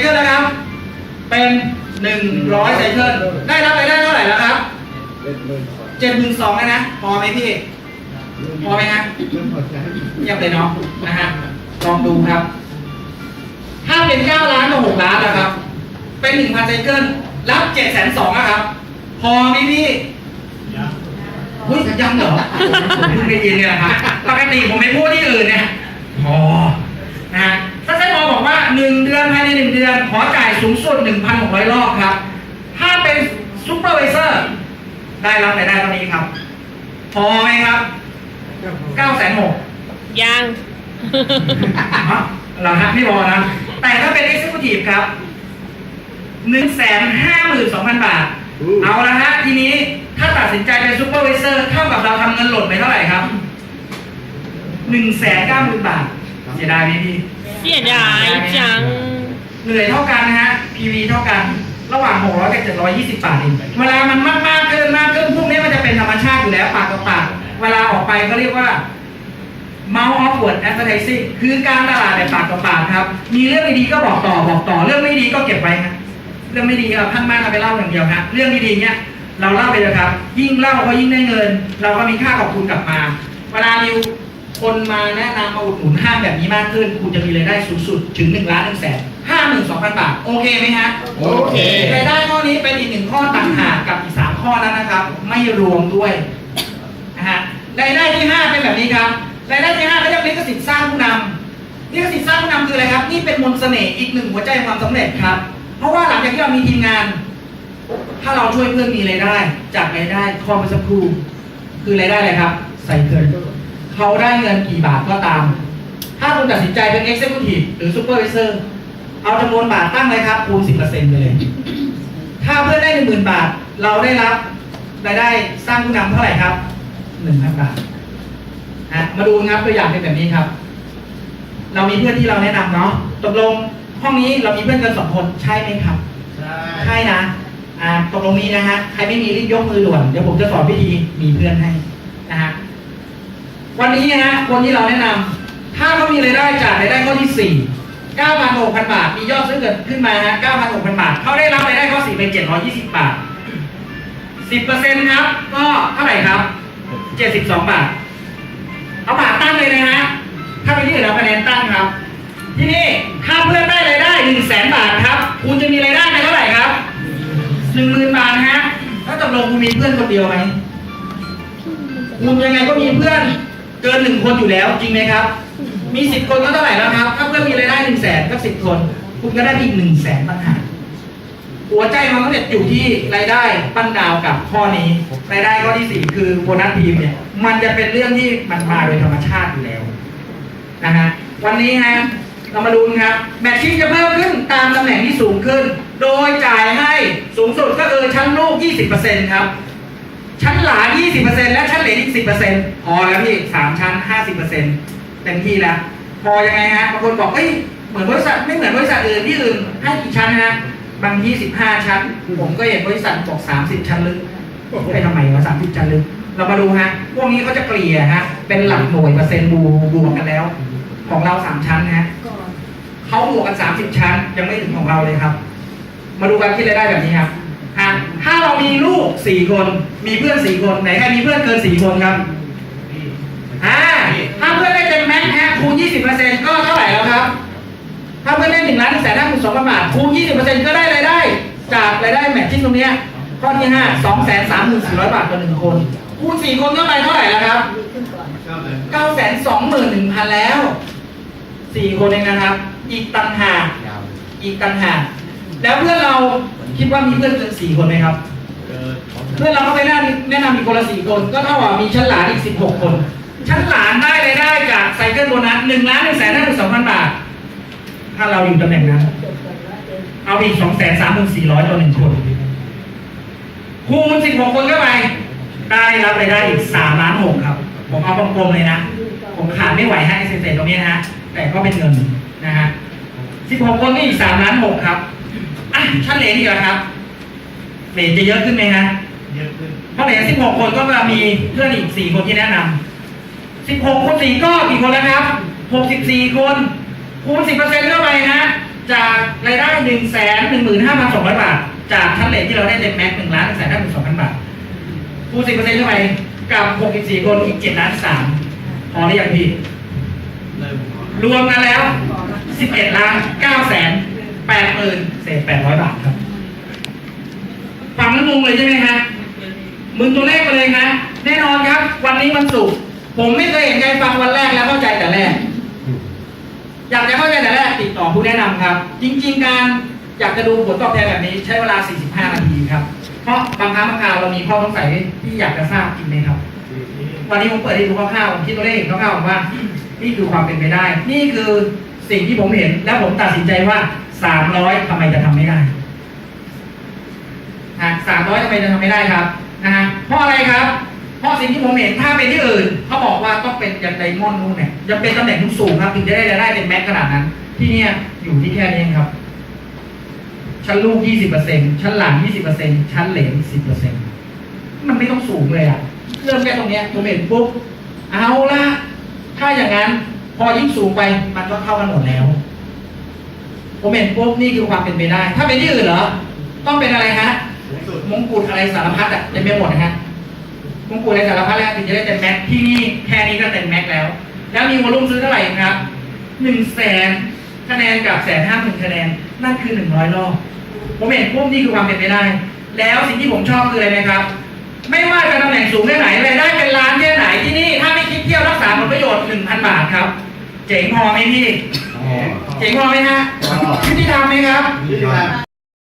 เคิลนะครับ เป็นหนึ่งร้อยไซเคิลได้รับรายได้เท่าไหร่แล้วครับเป็นหมื่นสองเจ็ดหมื่นสองนะพอไหมพี่ พอไหมฮะเรื่องหมดแล้วเงียบเลยเนาะนะฮะลองดูครับ ถ้าเป็นเก้าล้านกับหกล้านนะครับ เป็นหนึ่งพันไซเคิลรับเจ็ดแสนสองนะครับ พอไหมพี่อุ้ยยังเหรอผมเพิ่งได้ยินเนี่ยนะครับปกติผมไม่พูดที่ สูงสุดหนึ่งพันหกร้อยรอบครับ ถ้าเป็นซูเปอร์ไวเซอร์ได้รับรายได้เท่านี้ครับ พอไหมครับเก้าแสนหกยังฮะเหราฮะไม่พอนะ แต่ถ้าเป็น Executive ครับหนึ่งแสนห้าหมื่นสองพันบาท เอาละฮะ ทีนี้ถ้าตัดสินใจเป็นซูเปอร์วิเซอร์เท่ากับเราทำเงินหล่นไปเท่าไหร่ครับหนึ่งแสนเก้าหมื่นบาทเสียดายไหมพี่ เสียดายจัง เหนื่อยเท่ากันนะฮะ PV เท่ากัน ระหว่าง 600 กับ 720 บาทเองเวลามันมากมากๆขึ้นมากขึ้นพวกนี้มันจะเป็นธรรมชาติอยู่แล้วปากต่อปาก เวลาออกไปก็เรียกว่า mouth of word advertising คือการตลาดแบบปากต่อปากครับ มีเรื่องดีๆก็บอกต่อบอกต่อ เรื่องไม่ดีก็เก็บไว้ครับเรื่องไม่ดีเอาท่านมากเอาไปเล่าอย่างเดียวครับเรื่องดีๆเนี้ยเราเล่าไปเลยครับ ยิ่งเล่าก็ยิ่งได้เงิน เราก็มีค่าขอบคุณกลับมา เวลามีคนมาแนะนำมาอุดหนุนห้างแบบนี้มากขึ้น คุณจะมีรายได้สูงสุดถึง1ล้าน1แสน ห้าหมื่นสองพันบาท โอเคไหมฮะโอเค รายได้ข้อนี้เป็นอีกหนึ่งข้อต่างหากกับอีกสามข้อนั้นนะครับ ไม่รวมด้วยนะฮะรายได้ที่ห้าเป็นแบบนี้ครับรายได้ที่ห้าเขาเรียกลิขสิทธิ์สร้างผู้นำลิขสิทธิ์สร้างผู้นำคืออะไรครับ นี่เป็นมนต์เสน่ห์อีกหนึ่งหัวใจความสำเร็จครับ เพราะว่าหลังจากที่เรามีทีมงาน ถ้าเราช่วยเพื่อนมีรายได้ จากรายได้ข้อเมื่อสักครู่คือรายได้อะไรครับ ใส่เกินเขาได้เงินกี่บาทก็ตาม ถ้าคุณตัดสินใจเป็น Executive หรือ Supervisor เอาจำนวนบาทตั้งเลยครับคูณ10%ไปเลย ถ้าเพื่อนได้10,000บาท เราได้รับรายได้สร้างผู้นำเท่าไหร่ครับ1,000บาทอะมาดูนะครับตัวอย่างเป็นแบบนี้ครับ เรามีเพื่อนที่เราแนะนำเนาะตกลงห้องนี้เรามีเพื่อนกันสองคนใช่ไหมครับ ใช่ใช่นะอ่าตกลงนี้นะฮะใครไม่มีรีบยกมือด่วนเดี๋ยวผมจะสอนวิธีมีเพื่อนให้นะฮะวันนี้นะฮะคนที่เราแนะนำถ้าเขามีรายได้จากรายได้ข้อที่สี่ เก้าพันหกพันบาท มียอดซื้อเกิดขึ้นมาฮะเก้าพันหกพันบาท เขาได้รับรายได้ข้อสี่เป็นเจ็ดร้อยยี่สิบบาทสิบเปอร์เซ็นต์ครับ ก็เท่าไหร่ครับเจ็ดสิบสองบาท เอาบาทตั้งเลยนะฮะ ถ้าไปที่อื่นเอาคะแนนตั้งครับ ที่นี่ถ้าเพื่อนได้รายได้หนึ่งแสนบาทครับ คุณจะมีรายได้ไปเท่าไหร่ครับหนึ่งหมื่นบาทนะฮะ ถ้าตกลงคุณมีเพื่อนคนเดียวไหมคุณยังไงก็มีเพื่อนเกินหนึ่งคนอยู่แล้วจริงไหมครับ มีสิบคนก็เท่าไหร่แล้วครับ ถ้าเพื่อนมีรายได้ แสนก็สิบคน คุณก็ได้อีกหนึ่งแสนต่างหากหัวใจมันก็เนี่ยอยู่ที่รายได้ปั้นดาวกับข้อนี้ รายได้ข้อที่สี่คือโบนัสทีมเนี่ย มันจะเป็นเรื่องที่มันมาโดยธรรมชาติอยู่แล้วนะฮะวันนี้ฮะเรามาดูนะครับแมทชิ่งจะเพิ่มขึ้นตามตำแหน่งที่สูงขึ้น โดยจ่ายให้สูงสุดก็คือชั้นลูก 20%ครับ ชั้นหลาน20%และชั้นเหลนอีก 10%พอแล้วพี่สามชั้น 50%เต็มที่แล้ว พอยังไงฮะบางคนบอกเอ้ย เหมือนบริษัทไม่เหมือนบริษัทอื่นที่อื่นให้กี่ชั้นฮะบางที่15ชั้น ผมก็เห็นบริษัทบอก30ชั้นลึกไปทำไมวะสามสิบจันลึกเรามาดูฮะ พวกนี้เขาจะเกลี่ยฮะ เป็นหลักหน่วยเปอร์เซ็นต์บูบวกกันแล้ว ของเราสามชั้นฮะเขาบวกกันสามสิบชั้น ยังไม่ถึงของเราเลยครับ มาดูการคิดรายได้แบบนี้ครับฮะถ้าเรามีลูกสี่คน มีเพื่อนสี่คน ไหนใครมีเพื่อนเกินสี่คนครับอ่าถ้าเพื่อนได้เต็มแม็กซ์ฮะคูณยี่สิบเปอร์เซ็นต์ก็เท่าไหร่แล้วครับ ถ้าเพื่อนได้หนึ่งล้านหนึ่งแสนห้าหมื่นสองพันบาทคูณยี่สิบเปอร์เซ็นต์ก็ได้รายได้ จากรายได้แมทชิ่งตรงเนี้ยข้อที่ห้าสองแสนสามหมื่นสี่ร้อยบาทต่อหนึ่งคนคูณสี่คนก็ไปเท่าไหร่แล้วครับเก้าแสนสองหมื่นหนึ่งพันแล้วสี่คนเองนะครับ อีกตังหากอีกตังหากแล้วเพื่อนเราคิดว่ามีเพื่อนเกินสี่คนไหมครับ เพื่อนเราก็ไปแนะนำแนะนำอีกคนละสี่คน ก็เท่ากับมีชั้นหลานอีกสิบหกคน ชั้นหลานได้รายได้จากไซเคิลโบนัสหนึ่งล้านหนึ่งแสนห้าหมื่นสองพันบาท ถ้าเราอยู่ตำแหน่งนั้น เอาอีกสองแสนสามหมื่นสี่ร้อยต่อหนึ่งคนคูณสิบหกคนเข้าไป ได้รับรายได้อีกสามล้านหกครับ ผมเอากลมๆเลยนะ ผมขาดไม่ไหวให้เศษๆตรงนี้นะฮะ แต่ก็เป็นเงินนะฮะสิบหกคนก็อีกสามล้านหกครับ อะชั้นเหรียญอีกแล้วครับเหรียญจะเยอะขึ้นไหมฮะเยอะขึ้นเพราะเหรียญสิบหกคนก็มีเพื่อนอีกสี่คนที่แนะนำสิบหกคนสี่ก็กี่คนแล้วครับหกสิบสี่คน คูณสิบเปอร์เซ็นต์เข้าไปนะ จากรายได้หนึ่งแสนหนึ่งหมื่นห้าพันสองร้อยบาท จากชั้นเลทที่เราได้เต็มแม็กหนึ่งล้านหนึ่งแสนห้าหมื่นสองพันบาทคูณสิบเปอร์เซ็นต์เข้าไปกับหกสิบสี่คนอีกเจ็ดล้านสามพอหรือยังพี่ รวมกันแล้ว11ล้าน9แสน8หมื่นเศษ800บาทครับฟังแล้วงงเลยใช่ไหมฮะมึงตัวเลขไปเลยนะ แน่นอนครับ วันนี้มันสุกร์ผมไม่เคยเห็นใครฟังวันแรกแล้วเข้าใจแต่แรก อยากจะเข้าใจแต่แรกติดต่อผู้แนะนำครับ จริง ๆ การอยากจะดูผลตอบแทนแบบนี้ใช้เวลา 45 นาทีครับ เพราะบางครั้งบางคราวเรามีข้อสงสัยที่อยากจะทราบจริงไหมครับ วันนี้ผมเปิดให้ดูคร่าวๆผมคิดตัวเลขคร่าวๆว่า นี่คือความเป็นไปได้ นี่คือสิ่งที่ผมเห็นแล้วผมตัดสินใจว่า 300ทำไมจะทำไม่ได้300ทำไมจะทำไม่ได้ครับนะฮะเพราะอะไรครับ เพราะสิ่งที่ผมเห็นถ้าเป็นที่อื่นเขาบอกว่าต้องเป็นยันไดมอนด์นู่นเนี่ยจะเป็นตำแหน่งสูงครับถึงจะได้รายได้เป็นแม็กขนาดนั้น ที่เนี่ยอยู่ที่แค่นี้ครับ ชั้นลูก 20%ชั้นหลัง 20%ชั้นเหลน10%มันไม่ต้องสูงเลยอะเริ่มแค่ตรงเนี้ยผมเห็นปุ๊บเอาละถ้าอย่างนั้น พอยิ่งสูงไปมันก็เข้ากันหมดแล้ว ผมเห็นปุ๊บนี่คือความเป็นไปได้ ถ้าเป็นที่อื่นเหรอต้องเป็นอะไรฮะมงกุฎอะไรสารพัดอะเต็มไปหมดนะฮะ มงกุฎอะไรสารพัดแล้วถึงจะได้เต็มแม็กซ์ที่นี่แค่นี้ก็เต็มแม็กซ์แล้ว แล้วมีวอลุ่มซื้อเท่าไหร่ครับหนึ่งแสนคะแนนกับแสนห้าหมื่นคะแนนนั่นคือหนึ่งร้อยรอบผมเห็นปุ๊บนี่คือความเป็นไปได้ แล้วสิ่งที่ผมชอบคืออะไรไหมครับ ไม่ว่าจะตำแหน่งสูงแค่ไหนรายได้เป็นล้านแค่ไหนที่นี่ ถ้าไม่คิดเที่ยวรักษาผลประโยชน์หนึ่งพันบาทครับ เจ๋งพอไหมพี่อ๋อเจ๋งพอไหมฮะยุติธรรมไหมครับนี่ครับ